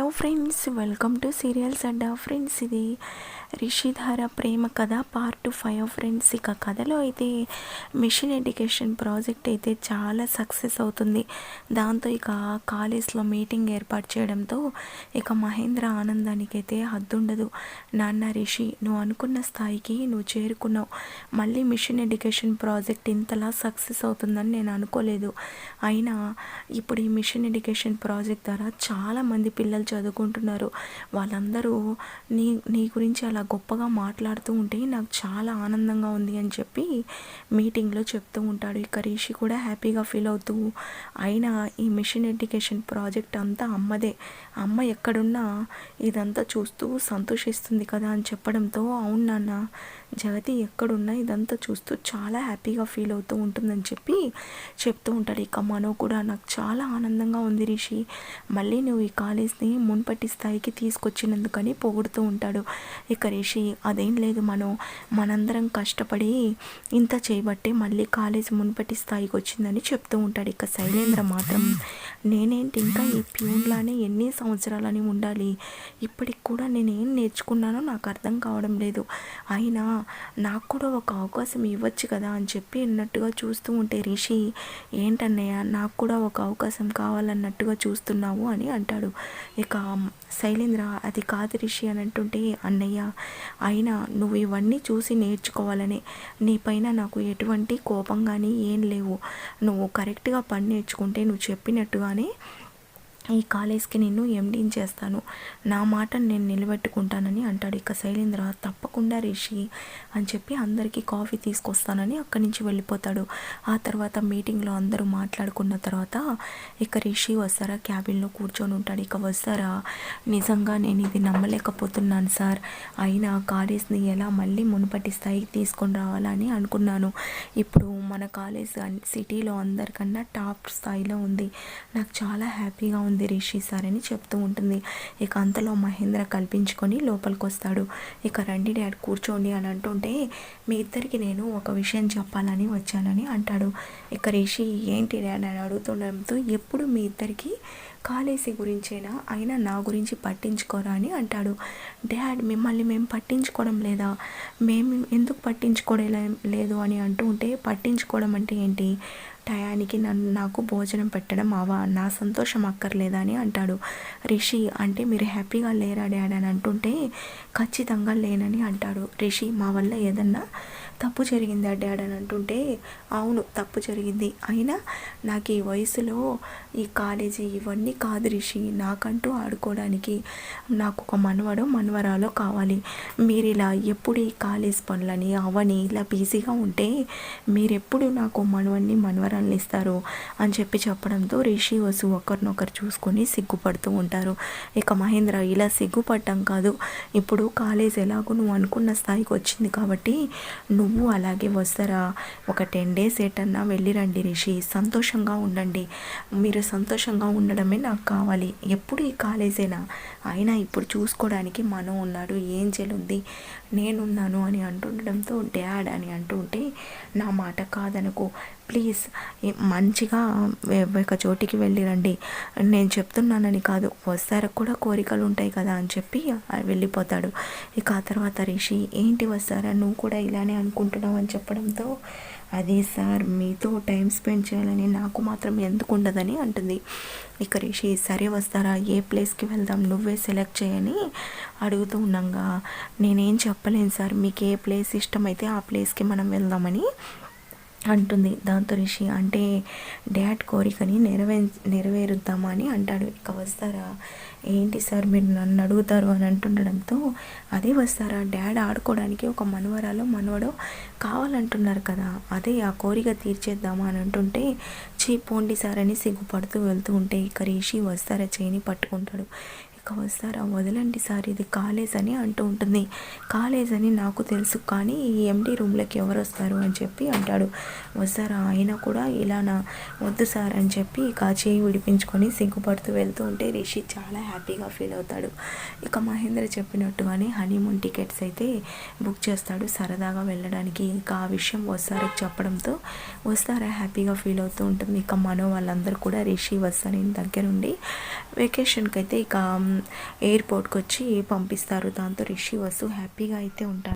Hello friends welcome to serials Adda friends ఇది రిషిధార ప్రేమ కథ part five friends ఇక కథలో అయితే మిషన్ ఎడ్యుకేషన్ ప్రాజెక్ట్ అయితే చాలా సక్సెస్ అవుతుంది. దాంతో ఇక కాలేజ్లో మీటింగ్ ఏర్పాటు చేయడంతో ఇక మహేంద్ర ఆనందానికి అయితే హద్దుండదు. నాన్న రిషి నువ్వు అనుకున్న స్థాయికి నువ్వు చేరుకున్నావు. మళ్ళీ మిషన్ ఎడ్యుకేషన్ ప్రాజెక్ట్ ఇంతలా సక్సెస్ అవుతుందని నేను అనుకోలేదు. అయినా ఇప్పుడు ఈ మిషన్ ఎడ్యుకేషన్ ప్రాజెక్ట్ ద్వారా చాలామంది పిల్లలు చదువుకుంటున్నారు. వాళ్ళందరూ నీ నీ గురించి అలా గొప్పగా మాట్లాడుతూ ఉంటే నాకు చాలా ఆనందంగా ఉంది అని చెప్పి మీటింగ్లో చెప్తూ ఉంటాడు. ఇక రిషి కూడా హ్యాపీగా ఫీల్ అవుతూ అయినా ఈ మిషన్ ఎడ్యుకేషన్ ప్రాజెక్ట్ అంతా అమ్మదే. అమ్మ ఎక్కడున్నా ఇదంతా చూస్తూ సంతోషిస్తుంది కదా అని చెప్పడంతో అవును నాన్న జగతి ఎక్కడున్నా ఇదంతా చూస్తూ చాలా హ్యాపీగా ఫీల్ అవుతూ ఉంటుందని చెప్పి చెప్తూ ఉంటాడు. ఇక మనో కూడా నాకు చాలా ఆనందంగా ఉంది రిషి. మళ్ళీ నువ్వు ఈ కాలేజ్ని మున్పటి స్థాయికి తీసుకొచ్చినందుకని పొగుడుతూ ఉంటాడు. ఇక రిషి అదేం లేదు మనం మనందరం కష్టపడి ఇంత చేయబట్టే మళ్ళీ కాలేజ్ మున్పటి స్థాయికి వచ్చిందని చెప్తూ ఉంటాడు. ఇక శైలేంద్ర మాత్రం నేనేంటి ఇంకా ఈ ప్యూన్లానే ఎన్ని సంవత్సరాలని ఉండాలి? ఇప్పటికి కూడా నేనేం నేర్చుకున్నానో నాకు అర్థం కావడం లేదు. అయినా నాకు కూడా ఒక అవకాశం ఇవ్వచ్చు కదా అని చెప్పి అన్నట్టుగా చూస్తూ ఉంటే రిషి ఏంటన్నయ్య నాకు కూడా ఒక అవకాశం కావాలన్నట్టుగా చూస్తున్నావు అని అంటాడు. ఇక శైలేంద్ర అది కాదు రిషి అని అంటుంటే అన్నయ్య అయినా నువ్వు ఇవన్నీ చూసి నేర్చుకోవాలని. నీ పైన నాకు ఎటువంటి కోపం కానీ ఏం లేవు. నువ్వు కరెక్ట్గా పని నేర్చుకుంటే నువ్వు చెప్పినట్టుగానే ఈ కాలేజ్కి నేను ఎండీని చేస్తాను. నా మాటను నేను నిలబెట్టుకుంటానని అంటాడు. ఇక శైలేంద్ర తప్పకుండా రిషి అని చెప్పి అందరికీ కాఫీ తీసుకొస్తానని అక్కడి నుంచి వెళ్ళిపోతాడు. ఆ తర్వాత మీటింగ్లో అందరూ మాట్లాడుకున్న తర్వాత ఇక రిషి వస్తారా? క్యాబిన్లో కూర్చొని ఉంటాడు. ఇక వస్తారా? నిజంగా నేను ఇది నమ్మలేకపోతున్నాను సార్. అయినా కాలేజ్ని ఎలా మళ్ళీ మునుపటి స్థాయికి తీసుకొని రావాలని అనుకున్నాను. ఇప్పుడు మన కాలేజ్ సిటీలో అందరికన్నా టాప్ స్థాయిలో ఉంది. నాకు చాలా హ్యాపీగా ఉంది. ఉంది రిషి సార్ అని చెప్తూ ఉంటుంది. ఇక అంతలో మహేంద్ర కల్పించుకొని లోపలికి వస్తాడు. ఇక రండి డాడ్ కూర్చోండి అని అంటుంటే మీ ఇద్దరికి నేను ఒక విషయం చెప్పాలని వచ్చానని అంటాడు. ఇక రిషి ఏంటి డాడ్? అని అడుగుతుండడంతో ఎప్పుడు మీ ఇద్దరికి కాలేజీ గురించేనా? అయినా నా గురించి పట్టించుకోరా? అని అంటాడు. డాడ్ మిమ్మల్ని మేము పట్టించుకోవడం లేదా? మేము ఎందుకు పట్టించుకోవడం లేదు? అని అంటూ ఉంటే పట్టించుకోవడం అంటే ఏంటి? టయానికి నన్ను నాకు భోజనం పెట్టడం అవా నా సంతోషం అక్కర్లేదా అని అంటాడు. రిషి అంటే మీరు హ్యాపీగా లేరా డాడ్ అని అంటుంటే ఖచ్చితంగా లేనని అంటాడు. రిషి మా వల్ల ఏదన్నా తప్పు జరిగిందా డాడ్ అని అంటుంటే అవును తప్పు జరిగింది. అయినా నాకు ఈ వయసులో ఈ కాలేజీ ఇవన్నీ కాదు రిషి. నాకంటూ ఆడుకోవడానికి నాకు ఒక మనవడో మనవరాలో కావాలి. మీరు ఇలా ఎప్పుడు ఈ కాలేజ్ పనులని అవని ఇలా బిజీగా ఉంటే మీరెప్పుడు నాకు మనవన్ని మనవరాలను ఇస్తారు అని చెప్పి చెప్పడంతో రిషి వసు ఒకరినొకరు చూసుకొని సిగ్గుపడుతూ ఉంటారు. ఇక మహేంద్ర ఇలా సిగ్గుపడటం కాదు. ఇప్పుడు కాలేజ్ ఎలాగో నువ్వు అనుకున్న స్థాయికి వచ్చింది కాబట్టి నువ్వు నువ్వు అలాగే వస్తారా? ఒక టెన్ డేస్ ఏటన్నా వెళ్ళిరండి రిషి. సంతోషంగా ఉండండి. మీరు సంతోషంగా ఉండడమే నాకు కావాలి. ఎప్పుడు ఈ కాలేజేనా? అయినా ఇప్పుడు చూసుకోవడానికి మనం ఉన్నాడు ఏం ఉంది. నేనున్నాను అని అంటుండడంతో డాడ్ అని అంటుంటే నా మాట కాదనుకో. ప్లీజ్ మంచిగా ఒక చోటికి వెళ్ళిరండి. నేను చెప్తున్నానని కాదు వస్తారకు కూడా కోరికలు ఉంటాయి కదా అని చెప్పి వెళ్ళిపోతాడు. ఇక ఆ తర్వాత రిషి ఏంటి వస్తారా? నువ్వు కూడా ఇలానే అనుకుంటున్నావు అని చెప్పడంతో అదే సార్ మీతో టైం స్పెండ్ చేయాలని నాకు మాత్రం ఎందుకు ఉండదని అంటుంది. ఇక రిషి సరే వస్తారా? ఏ ప్లేస్కి వెళ్దాం? నువ్వే సెలెక్ట్ చేయని అడుగుతూ ఉన్నాగా నేనేం చెప్పలేను సార్ మీకు ఏ ప్లేస్ ఇష్టమైతే ఆ ప్లేస్కి మనం వెళ్దామని అంటుంది దాంతో రిషి. అంటే డాడ్ కోరికని నెరవే నెరవేరుద్దామా అని అంటాడు. ఇక వస్తారా? ఏంటి సార్ మీరు నన్ను అడుగుతారు? అని అంటుండడంతో అదే వస్తారా? డాడ్ ఆడుకోవడానికి ఒక మనవరాలో మనవడో కావాలంటున్నారు కదా. అదే ఆ కోరిక తీర్చేద్దామా? అని అంటుంటే చీ పోండి సార్ అని సిగ్గుపడుతూ వెళ్తూ ఉంటే ఇక రిషి వస్తారా చేని పట్టుకుంటాడు. వస్తారా వదలండి సార్ ఇది కాలేజ్ అని అంటూ ఉంటుంది. కాలేజ్ అని నాకు తెలుసు కానీ ఈ ఎండి రూమ్లోకి ఎవరు వస్తారు అని చెప్పి అంటాడు. వస్తారా? అయినా కూడా ఇలానా వద్దు సార్ అని చెప్పి ఇక చేయి విడిపించుకొని సిగ్గుపడుతూ వెళ్తూ ఉంటే రిషి చాలా హ్యాపీగా ఫీల్ అవుతాడు. ఇక మహేంద్ర చెప్పినట్టుగానే హనీమూన్ టికెట్స్ అయితే బుక్ చేస్తాడు సరదాగా వెళ్ళడానికి. ఇక ఆ విషయం వస్తారకి చెప్పడంతో వస్తారా హ్యాపీగా ఫీల్ అవుతూ ఉంటుంది. ఇక మనో వాళ్ళందరూ కూడా రిషి వస్తారని దగ్గరుండి వెకేషన్కి అయితే ఇక ఎయిర్పోర్ట్కి వచ్చి పంపిస్తారు. దాంతో రిషి వసు హ్యాపీగా అయితే ఉంటారు.